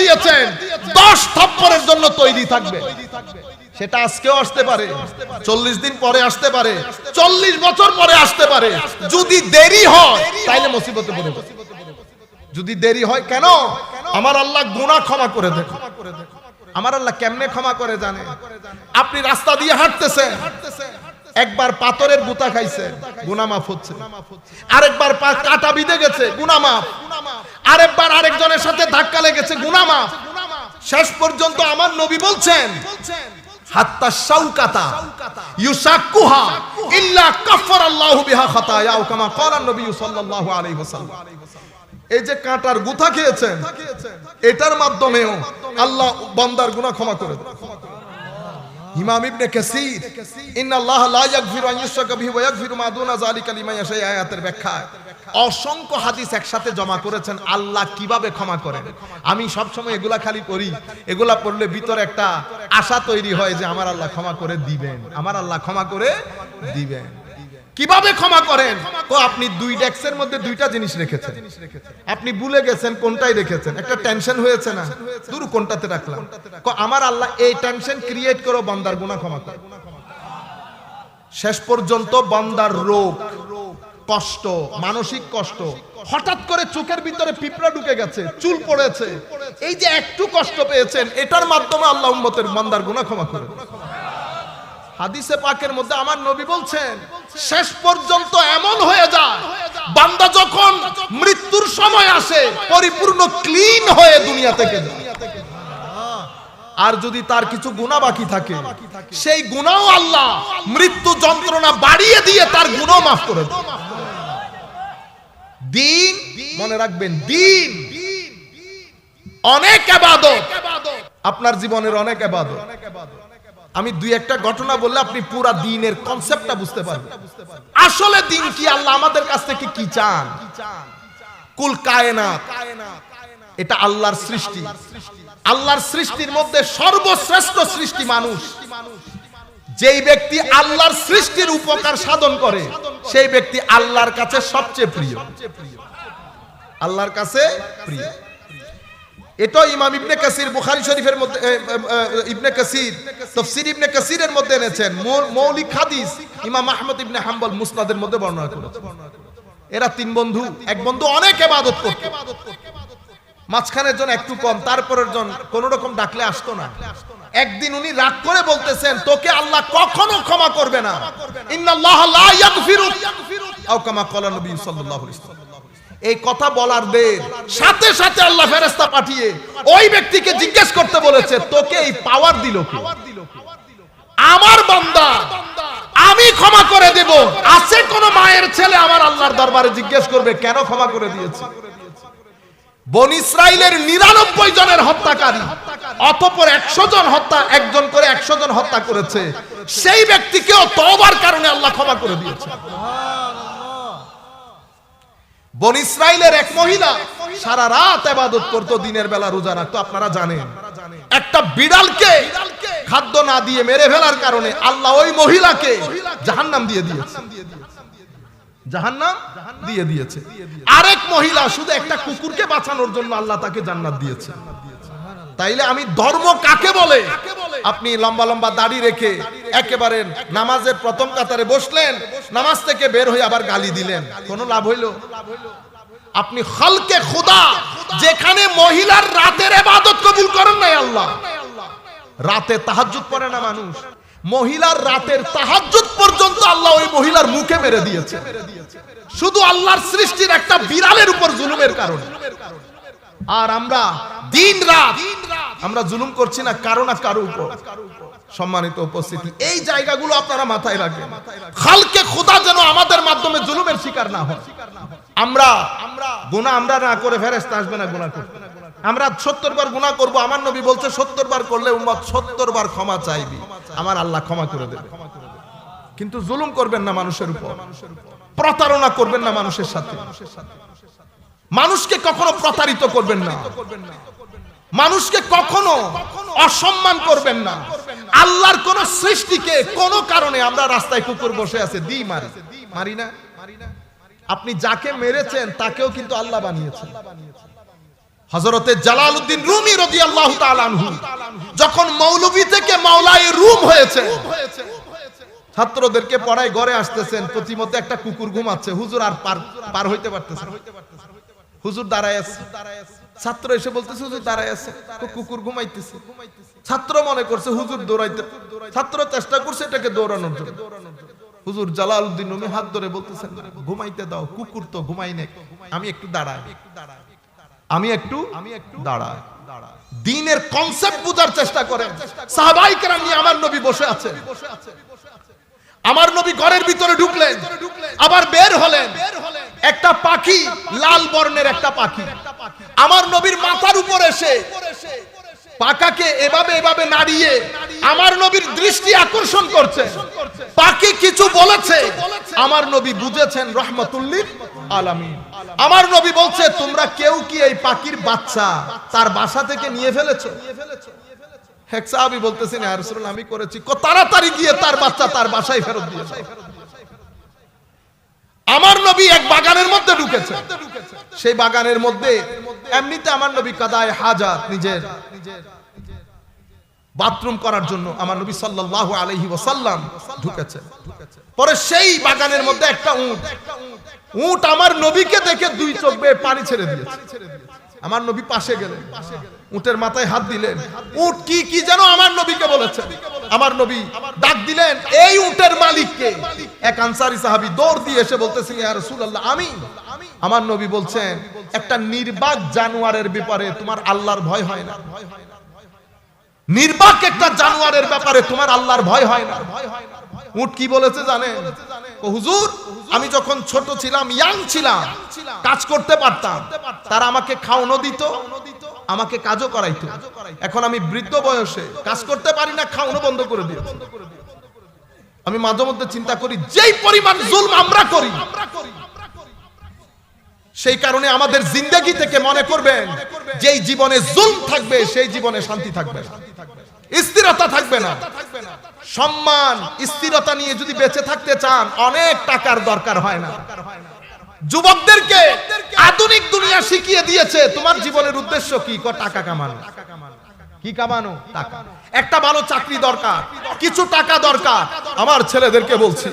দিয়েছেন। দশ থাপ্পরের জন্য তৈরি থাকবে। সেটা আজকেও আসতে পারে। চল্লিশ দিন পরে আসতে পারে। চল্লিশ বছর পরে আসতে পারে। যদি দেরি হয়, তাইলে মুসিবতে পড়ে। যদি দেরি হয়, কেন? আমার আল্লাহ গুনাহ ক্ষমা করে দেন। আমার আল্লাহ কেমনে ক্ষমা করে জানে? আপনি রাস্তা দিয়ে হাঁটতেছেন। একবার পাথরের গুতা খাইছে গুনা মাফ হচ্ছে। আরেকবার কাটা বিঁধে গেছে গুনা মাফ। আরেকবার আরেকজনের সাথে ধাক্কা লেগেছে গুনা মাফ। শেষ পর্যন্ত আমার নবী বলছেন ওয়াসাল্লাম। এই যে কাঁটার এটার মা ব্যাখ্যা অসংখ্য হাদিস একসাথে জমা করেছেন, আল্লাহ কীভাবে ক্ষমা করেন? আমি সব সময় এগুলা খালি পড়ি এগুলা পড়লে ভিতরে একটা আশা তৈরি হয় যে আমার আল্লাহ ক্ষমা করে দিবেন। আমার আল্লাহ ক্ষমা করে দিবেন। কীভাবে ক্ষমা করেন? তো আপনি দুই ডেস্কের মধ্যে দুইটা জিনিস রেখেছেন। আপনি ভুলে গেছেন কোনটাই রেখেছেন। একটা টেনশন হয়েছে না? দূর কোনটাতে রাখলাম? আমার আল্লাহ এই টেনশন ক্রিয়েট করো, বান্দার গুনাহ ক্ষমা করে। শেষ পর্যন্ত বান্দার রোগ। কষ্ট, মানসিক কষ্ট। হঠাৎ করে চোখের ভিতরে পিঁপড়া ঢুকে গেছে, চুল পড়েছে। এই যে একটু কষ্ট পেয়েছেন, এটার মাধ্যমে আল্লাহ উম্মতের বান্দার গুনাহ ক্ষমা করে হাদিসে পাকের মধ্যে আমার নবী বলছেন, শেষ পর্যন্ত এমন হয়ে যায়, বান্দা যখন মৃত্যুর সময় আসে, পরিপূর্ণ ক্লিন হয়ে দুনিয়া থেকে আর যদি তার কিছু গুণা বাকি থাকে, সেই গুণাও আল্লাহ মৃত্যু যন্ত্রণা বাড়িয়ে দিয়ে তার গুণও মাফ করে দেয়। দিন মনে রাখবেন দিন। অনেক আবাদত। আপনার জীবনের অনেক আবাদত। আমি দুই একটা ঘটনা বললে আপনি পুরা দিনের কনসেপ্টটা বুঝতে পারবেন। আসলে দিন কি? আল্লাহ আমাদের কাছ থেকে কি চান? কুল কায়নাত। এটা আল্লাহর সৃষ্টি। আল্লাহর সৃষ্টির মধ্যে সর্বশ্রেষ্ঠ সৃষ্টি মানুষ। যেই ব্যক্তি আল্লাহর সৃষ্টির উপকার সাধন করে সেই ব্যক্তি আল্লাহর কাছে সবচেয়ে প্রিয়। আল্লাহর কাছে প্রিয়। এটা ইমাম ইবনে কাসির বুখারী শরীফের মধ্যে ইবনে কাসির, তাফসীর ইবনে কাসিরের মধ্যে এনেছেন। মৌলিক হাদিস ইমাম আহমদ ইবনে হাম্বল মুসনাদের মধ্যে বর্ণনা এরা তিন বন্ধু, এক বন্ধু অনেক ইবাদত করত। মাঝখানের জন একটু কম, তারপরের জন কোন রকম ডাকলে আসতো না। একদিন উনি রাগ করে বলতেছেন, তোকে আল্লাহ কখনো ক্ষমা করবে না। এই কথা বলার দের সাথে সাথে আল্লাহ ফেরেশতা পাঠিয়ে ওই ব্যক্তিকে জিজ্ঞেস করতে বলেছে, তোকে এই পাওয়ার দিল আমার বান্দা, আমি ক্ষমা করে দেব। আছে কোন মায়ের ছেলে আমার আল্লাহর দরবারে জিজ্ঞেস করবে, কেন ক্ষমা করে দিয়েছে? বন ইসরাইলের নিরানব্বই জনের হত্যাকারী, অতপর একশো জন হত্যা, একজন করে একশো জন হত্যা করেছে। সেই ব্যক্তিকেও তবার কারণে আল্লাহ ক্ষমা করে দিয়েছে। বন ইসরাইলের এক মহিলা সারা রাত আবাদত করতো, দিনের বেলা রোজা রাখতো, আপনারা জানেন। একটা বিড়ালকে খাদ্য না দিয়ে মেরে ফেলার কারণে আল্লাহ ওই মহিলাকে জাহান্নাম দিয়ে দিয়েছে। জাহান্নাম দিয়ে দিয়েছে। আরেক মহিলা শুধু একটা কুকুরকে বাঁচানোর জন্য আল্লাহ তাকে জান্নাত দিয়েছে। তাইলে আমি ধর্ম কাকে বলে? আপনি লম্বা লম্বা দাড়ি রেখে একেবারে নামাজের প্রথম কাতারে বসলেন নামাজ থেকে বের হয়ে আবার গালি দিলেন। কোনো লাভ হইল? আপনি হলকে খোদা যেখানে মহিলার রাতের এবাদত কবুল করেন নাই আল্লাহ। রাতে তাহাজ্জুদ পড়ে না মানুষ। মহিলার রাতের তাহাজ্জুদ পর্যন্ত আল্লাহ ওই মহিলার মুখে মেরে দিয়েছে। শুধু আল্লাহর সৃষ্টির একটা বিড়ালের উপর জুলুমের কারণে। আর আমরা দিন রাত আমরা জুলুম করছি না কারও না কারও উপর। সম্মানিত উপস্থিতি, এই জায়গাগুলো আপনারা মাথায় রাখবেন। খালকে খোদা যেন আমাদের মাধ্যমে জুলুমের শিকার না হয়। আমরা গুনাহ আমরা না করে ফেরেশতা আসবে না, গুনাহ করতে আমরা সত্তর বার গুনাহ করব, আমার নবী বলছে সত্তর বার করলে উম্মত সত্তর বার ক্ষমা চাইবি। আমার আল্লাহ ক্ষমা করে দেবে। কিন্তু জুলুম করবেন না মানুষের উপর। প্রতারণা করবেন না মানুষের সাথে। মানুষকে কখনো প্রতারিত করবেন না। মানুষকে কখনো অসম্মান করবেন না। আল্লাহর কোন সৃষ্টিকে কোন কারণে আমরা রাস্তায় কুকুর বসে আছে দি মারি। মারি না? আপনি যাকে মেরেছেন, তাকেও কিন্তু আল্লাহ বানিয়েছেন। হজরতে জালালউদ্দিন রুমি তাআলা আনহু, যখন মৌলভী থেকে মাওলাই রুম হয়েছে, ছাত্রদেরকে পড়ায় ঘরে আসতেছেন প্রতিমতে একটা কুকুর ঘুমাচ্ছে, হুজুর আর পার হইতে পারতেছে হুজুর দাঁড়ায় আছে। ছাত্র এসে বলতেছে, হুজুর দাঁড়ায় আছে কুকুর ঘুমাইতেছে। ছাত্র মনে করছে, হুজুর দৌড়াইতে, ছাত্র চেষ্টা করছে এটাকে দৌড়ানোর জন্য। হুজুর জালালউদ্দিন রুমি হাত ধরে বলতেছেন, ঘুমাইতে দাও, কুকুর তো ঘুমাই নে আমি একটু দাঁড়াই। আমি একটু আমি একটু দাঁড়াই। দিনের কনসেপ্ট বোঝার চেষ্টা করেন সাহাবাই কেরাম নিয়ে আমার নবী বসে আছে আমার নবী ঘরের ভিতরে ঢুকলেন। আবার বের হলেন। একটা পাখি, লাল বর্ণের একটা পাখি। আমার নবীর মাথার উপর এসে পাকাকে এভাবে এভাবে নাড়িয়ে আমার নবীর দৃষ্টি আকর্ষণ করছে। পাখি কিছু বলেছে। আমার নবী বুঝেছেন রহমতুল্লিল আলামিন। আমার নবী বলছে, তোমরা কেউ কি এই পাখির বাচ্চা তার বাসা থেকে নিয়ে ফেলেছো? সাহাবী আমি করেছি। তাড়াতাড়ি গিয়ে তার বাচ্চা তার বাসায় ফেরত আমার নবী এক বাগানের মধ্যে ঢুকেছে। সেই বাগানের মধ্যে এমনিতে আমার নবী কাদায় হাজাত নিজের বাথরুম করার জন্য আমার নবী সাল্লাল্লাহু আলাইহি ওয়াসাল্লাম ঢুকেছে। পরে সেই বাগানের মধ্যে একটা উট। উট আমার নবীকে দেখে দুই চোখ বেয়ে পানি ছেড়ে দিয়েছে। আমার নবী পাশে গেলেন। উটের মাথায় হাত দিলেন। উট কি কি যেন আমার নবীকে বলেছে। আমার নবী ডাক দিলেন, এই উটের মালিককে এক আনসারী সাহাবী দৌড় দিয়ে এসে বলতেছেন ইয়া রাসূলুল্লাহ, আমি। আমার নবী বলছেন, একটা নির্বাক জানোয়ারের ব্যাপারে তোমার আল্লাহর ভয় হয় না। নির্বাক একটা জানোয়ারের ব্যাপারে তোমার আল্লাহর ভয় হয় না। উট কি বলেছে জানেন? ও হুজুর আমি যখন ছোট ছিলাম ইয়াং ছিলাম কাজ করতে পারতাম তারা আমাকে খাওয়ানো দিত আমাকে কাজও করাইতো। এখন আমি বৃদ্ধ বয়সে কাজ করতে পারি না খাওয়ানো বন্ধ করে দিয়েছে। আমি মাঝে মধ্যে চিন্তা করি যেই পরিমাণ জুলম আমরা করি সেই কারণে আমাদের জিন্দগি থেকে মনে করবেন যেই জীবনে জুলম থাকবে সেই জীবনে শান্তি থাকবে। না স্থিরতা থাকবে না। সম্মান, স্থিরতা নিয়ে যদি বেঁচে থাকতে চান, অনেক টাকার দরকার হয় না। যুবকদেরকে আধুনিক দুনিয়া শিখিয়ে দিয়েছে, তোমার জীবনের উদ্দেশ্য কি? ক টাকা কামানো। কি কামানো? টাকা। একটা ভালো চাকরি দরকার, কিছু টাকা দরকার। আমার ছেলেদেরকে বলছি,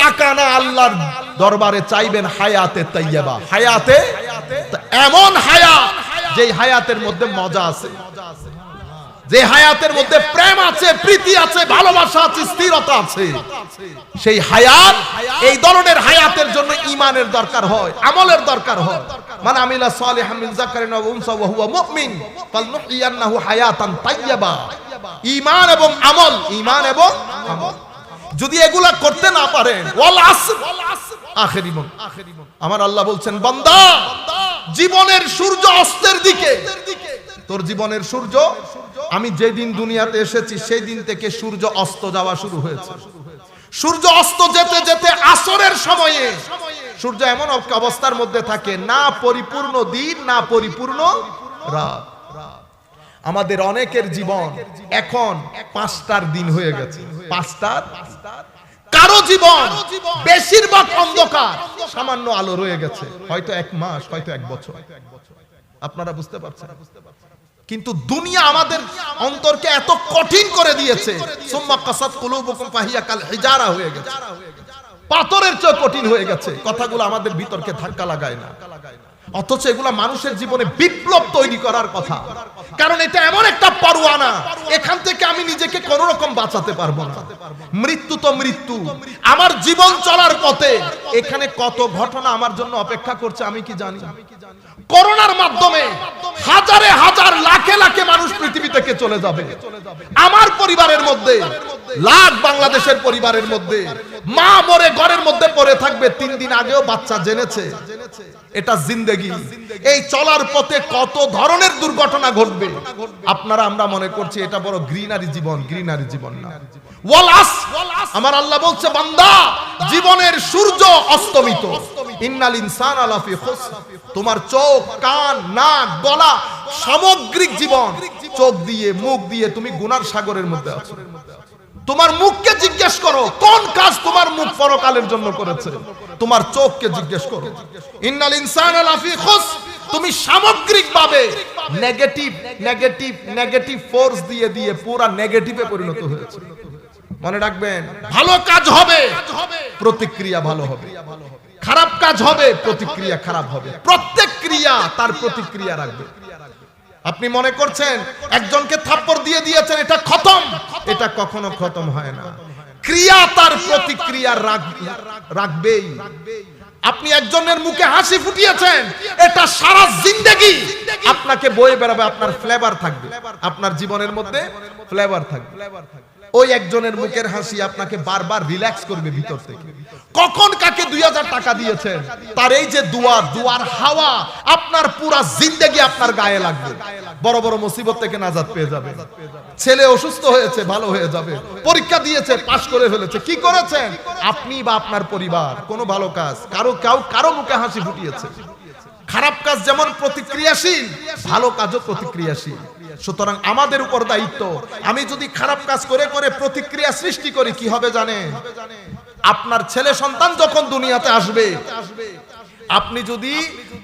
টাকা না আল্লাহর দরবারে চাইবেন হায়াতে তাইয়াবা হায়াতে, এমন হায়াত যেই হায়াতের মধ্যে মজা আছে। যে হায়াতের মধ্যে প্রেম আছে, প্রীতি আছে, ভালোবাসা আছে, স্থিরতা আছে, সেই হায়াত এই ধরনের হায়াতের জন্য ইমানের দরকার হয়, আমলের দরকার হয়। মানে আমিলা সালিহাম মিন যাকারিন ওয়া উনসা ওয়া হুয়া মুমিন ফালনুহইয়ান্নাহু হায়াতান তাইয়্যিবা। ঈমান এবং আমল, ঈমান এবং আমল। যদি এগুলা করতে না পারেন, ওয়াল আসর, আখেরি মন। আমার আল্লাহ বলছেন, বান্দা, জীবনের সূর্য অস্তের দিকে তোর জীবনের সূর্য, আমি যেদিন দুনিয়াতে এসেছি সেই দিন থেকে সূর্য অস্ত যাওয়া শুরু হয়েছে। সূর্য অস্ত যেতে যেতে আসরের সময়ে সূর্য এমন অবস্থার মধ্যে থাকে, না পরিপূর্ণ দিন, না পরিপূর্ণ রাত। আমাদের অনেকের জীবন এখন পাঁচটার দিন হয়ে গেছে। পাঁচটার? কারও জীবন বেশিরভাগ অন্ধকার, সামান্য আলো রয়ে গেছে। হয়তো এক মাস, হয়তো এক বছর। আপনারা বুঝতে পারছেন? কিন্তু দুনিয়া আমাদের অন্তরকে এত কঠিন করে দিয়েছে। হয়ে গেছে। পাথরের চেয়ে কঠিন হয়ে গেছে। কথাগুলো আমাদের ভিতরকে ধাক্কা লাগায় না। অথচ এগুলা মানুষের জীবনে বিপ্লব তৈরি করার কথা। কারণ এটা এমন একটা পারোয়ানা, এখান থেকে আমি নিজেকে কোন রকম বাঁচাতে পারব না। মৃত্যু তো মৃত্যু, আমার জীবন চলার পথে এখানে কত ঘটনা আমার জন্য অপেক্ষা করছে আমি কি জানি। করোনার মাধ্যমে হাজারে হাজার, লাখে লাখে মানুষ পৃথিবী থেকে চলে যাবে। আমার পরিবারের মধ্যে লাখ বাংলাদেশের পরিবারের মধ্যে। মা মরে, ঘরের মধ্যে পড়ে থাকবে, তিন দিন আগেও বাচ্চা জেনেছে। এটা জিন্দেগি। এই চলার পথে কত ধরনের দুর্ঘটনা ঘটবে? আপনারা, আমরা মনে করছি এটা বড় গ্রিনারি জীবন গ্রিনারি জীবন না। আমার আল্লাহ বলছে, বান্দা, জীবনের সূর্য অস্তমিত। ইন্নাল ইনসান আলাফি তোমার চোখ, কান, নাক, গলা সামগ্রিক জীবন। চোখ দিয়ে, মুখ দিয়ে তুমি গুনার সাগরের মধ্যে আছো। তোমার মুখকে জিজ্ঞেস করো, কোন কাজ তোমার মুখ পরকালের জন্য করেছে? তোমার চোখকে জিজ্ঞেস করো। ইন্নাল ইনসান লাফি খুস, তুমি সামগ্রিকভাবে নেগেটিভ নেগেটিভ নেগেটিভ ফোর্স দিয়ে দিয়ে পুরা নেগেটিভে পরিণত হয়েছে। মনে রাখবেন, ভালো কাজ হবে, প্রতিক্রিয়া ভালো হবে। খারাপ কাজ হবে, প্রতিক্রিয়া খারাপ হবে। প্রত্যেক ক্রিয়া তার প্রতিক্রিয়া রাখবে। আপনি মনে করছেন একজনকে থাপ্পড় দিয়ে দিয়েছেন, এটা খতম? এটা কখনো খতম হয় না। ক্রিয়া তার প্রতিক্রিয়া রাখ- রাখবেই আপনি একজনের মুখে হাসি ফুটিয়েছেন, এটা সারা জিন্দেগি। আপনাকে বয়ে বেড়াবে, আপনার ফ্লেভার থাকবে। আপনার জীবনের মধ্যে ফ্লেভার থাকবে। ওই একজনের মুখের হাসি আপনাকে বারবার রিল্যাক্স করবে ভিতর থেকে। কখন কাকে দুই হাজার টাকা দিয়েছেন তার এই যে দুয়া, দুয়ার হাওয়া, আপনার পুরা জিন্দেগি আপনার গায়ে লাগবে। বড় বড় মুসিবত থেকে নাজাদ পেয়ে যাবে। ছেলে অসুস্থ হয়েছে, ভালো হয়ে যাবে। পরীক্ষা দিয়েছে, পাশ করে ফেলেছে। কি করেছেন? আপনি বা আপনার পরিবার, কোনো ভালো কাজ, কারও, কাউ, কারও মুখে হাসি ফুটিয়েছে। খারাপ কাজ যেমন প্রতিক্রিয়াশীল, ভালো কাজও প্রতিক্রিয়াশীল। সুতরাং আমাদের উপর দায়িত্ব। আমি যদি খারাপ কাজ করে করে প্রতিক্রিয়া সৃষ্টি করি, কি হবে জানে আপনার ছেলে সন্তান যখন দুনিয়াতে আসবে, আপনি যদি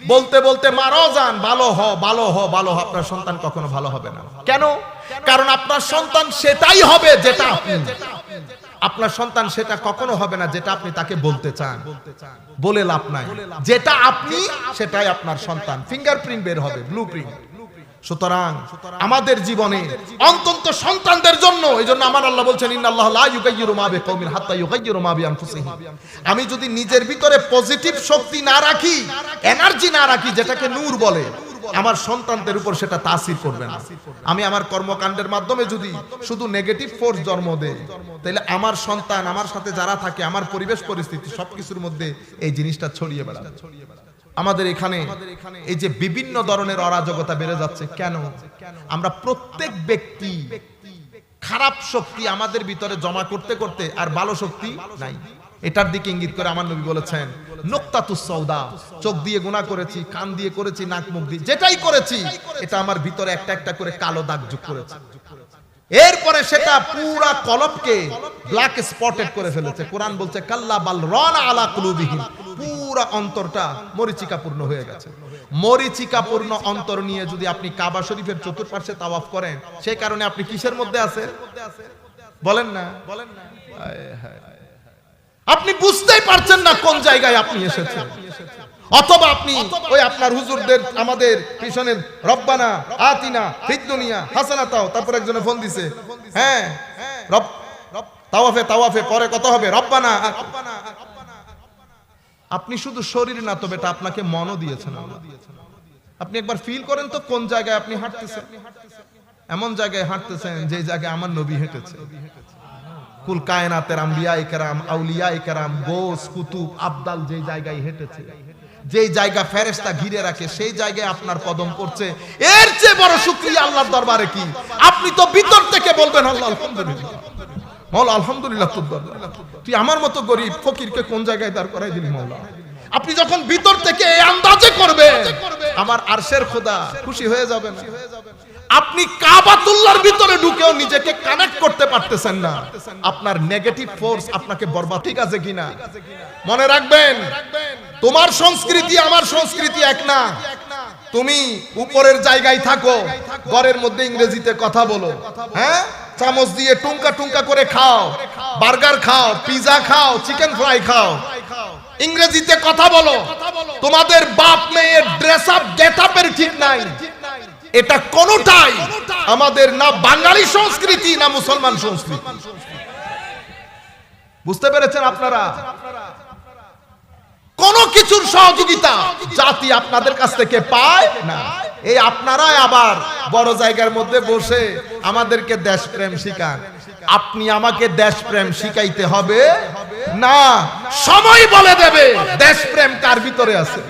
বলতে বলতে মারাও যান, ভালো হ ভালো হ ভালো হ, আপনার সন্তান কখনো ভালো হবে না। কেন? কারণ আপনার সন্তান সেটাই হবে যেটা আপনি। আপনার সন্তান সেটা কখনো হবে না যেটা আপনি তাকে বলতে চান। বলে লাভ নাই। যেটা আপনি, সেটাই আপনার সন্তান। ফিঙ্গারপ্রিন্ট বের হবে ব্লু প্রিন্ট সুতরাং আমাদের জীবনে অন্তত সন্তানদের জন্য এই জন্য আমার আল্লাহ বলছেন আমি যদি নিজের ভিতরে পজিটিভ শক্তি না রাখি এনার্জি না রাখি যেটাকে নূর বলে আমার সন্তানদের উপর সেটা তাসির করবে না। আমি আমার কর্মকাণ্ডের মাধ্যমে যদি শুধু নেগেটিভ ফোর্স জন্ম দেই তাহলে আমার সন্তান আমার সাথে যারা থাকে আমার পরিবেশ পরিস্থিতি সবকিছুর মধ্যে এই জিনিসটা ছড়িয়ে বেড়াবে। আমাদের এখানে এই যে বিভিন্ন ধরনের অরাজকতা বেড়ে যাচ্ছে, কেন? আমরা প্রত্যেক ব্যক্তি খারাপ শক্তি আমাদের ভিতরে জমা করতে করতে আর ভালো শক্তি নাই। এটার দিকে ইঙ্গিত করে আমার নবী বলেছেন, নোক্তাতুস সৌদা চোখ দিয়ে গুণা করেছি, কান দিয়ে করেছি, নাক মুখ দিয়ে, যেটাই করেছি, এটা আমার ভিতরে একটা একটা করে কালো দাগ যোগ করেছে। এরপরে সেটা পুরা কলবকে ব্ল্যাক স্পটেড করে ফেলেছে। কোরআন বলছে, কাল্লা বাল রন আলা কুলুবিহীন পুরা অন্তরটা মরিচিকাপূর্ণ হয়ে গেছে। মরিচিকাপূর্ণ অন্তর নিয়ে যদি আপনি কাবা শরীফের চতুর্পার্শ্বে তাওয়াফ করেন, সেই কারণে আপনি কিসের মধ্যে আছেন? বলেন না। বলেন না। আপনি বুঝতেই পারছেন না কোন জায়গায় আপনি এসেছেন। অথবা আপনি ওই আপনার হুজুরদের, আমাদের পিছনের রব্বানা, আতিনা, ফিদ্দুনিয়া, হাসানাতাও, তারপর একজনে ফোন দিছে। হ্যাঁ তাওয়াফে তাওয়াফে, পরে কত হবে। রব্বানা আপনি শুধু শরীর না তো বেটা আপনাকে মনও দিয়েছেন আপনি একবার ফিল করেন তো কোন জায়গায় আপনি হাঁটতেছেন? এমন জায়গায় হাঁটতেছেন যে জায়গায় আমার নবী হেঁটেছে। কুল কায়নাতের আম্বিয়া ইকরাম আউলিয়া ইকরাম গোস, কুতুব, আবদাল যে জায়গায় হেঁটেছে। যে জায়গা ফেরেশতা ঘিরে রাখে, সেই জায়গায় আপনার কদম পড়ছে। এর চেয়ে বড় শুকরিয়া আল্লাহর দরবারে কি? আপনি তো ভিতর থেকে বলবেন, আল্লাহ, আলহামদুলিল্লাহ। মৌলা, আলহামদুলিল্লাহ তোর দরবারে। তুই আমার মতো গরিব ফকিরকে কোন জায়গায় দাঁড় করাই দিলি, মৌলা? আপনি যখন ভিতর থেকে আন্দাজে করবে আমার আরশের খোদা খুশি হয়ে যাবে না আপনি কাবাতুল্লাহর ভিতরে ঢুকেও নিজেকে কানেক্ট করতে পারতেছেন না। আপনার নেগেটিভ ফোর্স আপনাকে বরবাদ, ঠিক আছে কিনা? মনে রাখবেন, তোমার সংস্কৃতি আমার সংস্কৃতি এক না। তুমি উপরের জায়গায় থাকো, ঘরের মধ্যে ইংরেজিতে কথা বলো। হ্যাঁ? চামচ দিয়ে টুঙ্কা টুঙ্কা করে খাও। বার্গার খাও, পিজা খাও, চিকেন ফ্রাই খাও। ইংরেজিতে কথা বলো, তোমাদের বাপ মেয়ের ড্রেস আপ গেট আপের ঠিক নাই। এটা কোনটাই আমাদের না বাঙালি সংস্কৃতি, না মুসলমান সংস্কৃতি। বুঝতে পেরেছেন আপনারা? কোন কিছুর সহযোগিতা জাতি আপনাদের কাছ থেকে পায় না। এই আপনারাই আবার বড় জায়গার মধ্যে বসে আমাদেরকে দেশপ্রেম শিখান। আপনি আমাকে দেশপ্রেম শিখাইতে হবে? না, সময় বলে দেবে দেশপ্রেম কার ভিতরে আছে?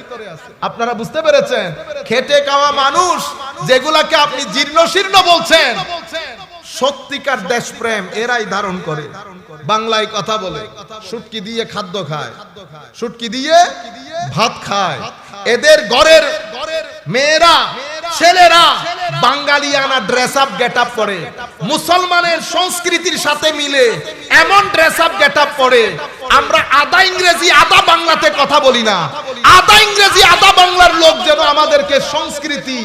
আপনারা বুঝতে পেরেছেন? খেটে খাওয়া মানুষ যেগুলাকে আপনি জীর্ণ শীর্ণ বলছেন, সত্যিকার দেশপ্রেম এরাই ধারণ করে। বাংলায় কথা বলে সুটকি দিয়ে খাদ্য খায় সুটকি দিয়ে ভাত খায়। এদের ঘরের মেয়েরা ছেলেরা বাঙালিয়ানা ড্রেস আপ গেট আপ করে মুসলমানের সংস্কৃতির সাথে মিলে এমন ড্রেস আপ গেট আপ করে আমরা আদা ইংরেজি আদা বাংলাতে কথা বলি না। আদা ইংরেজি আদা বাংলার লোক যেন আমাদেরকে সংস্কৃতি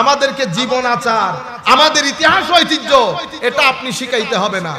আমাদেরকে জীবন আচার আমাদের ইতিহাস ঐতিহ্য এটা আপনি শিখাইতে হবে না।